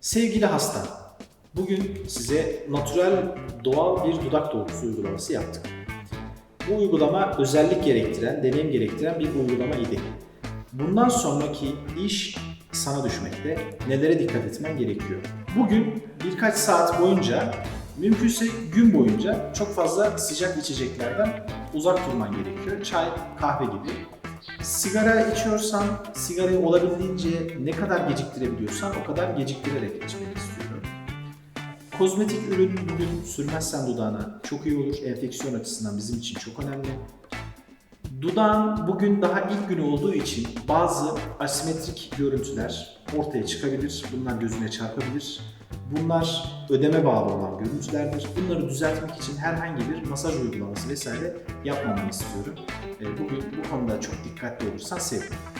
Sevgili hasta, bugün size natural doğal bir dudak dolgusu uygulaması yaptık. Bu uygulama özellik gerektiren, deneyim gerektiren bir uygulama idi. Bundan sonraki iş sana düşmekte. Nelere dikkat etmen gerekiyor? Bugün birkaç saat boyunca, mümkünse gün boyunca çok fazla sıcak içeceklerden uzak durman gerekiyor. Çay, kahve gibi. Sigara içiyorsan sigarayı olabildiğince ne kadar geciktirebiliyorsan o kadar geciktirerek içmeni istiyorum. Kozmetik ürün bugün sürmezsen dudağına çok iyi olur. Enfeksiyon açısından bizim için çok önemli. Dudağın bugün daha ilk günü olduğu için bazı asimetrik görüntüler ortaya çıkabilir. Bunlar gözüne çarpabilir. Bunlar ödeme bağlı olan görüntülerdir. Bunları düzeltmek için herhangi bir masaj uygulaması vesaire yapmamanı istiyorum. Ee, Bugün bu konuda çok dikkatli olursan sevinirim.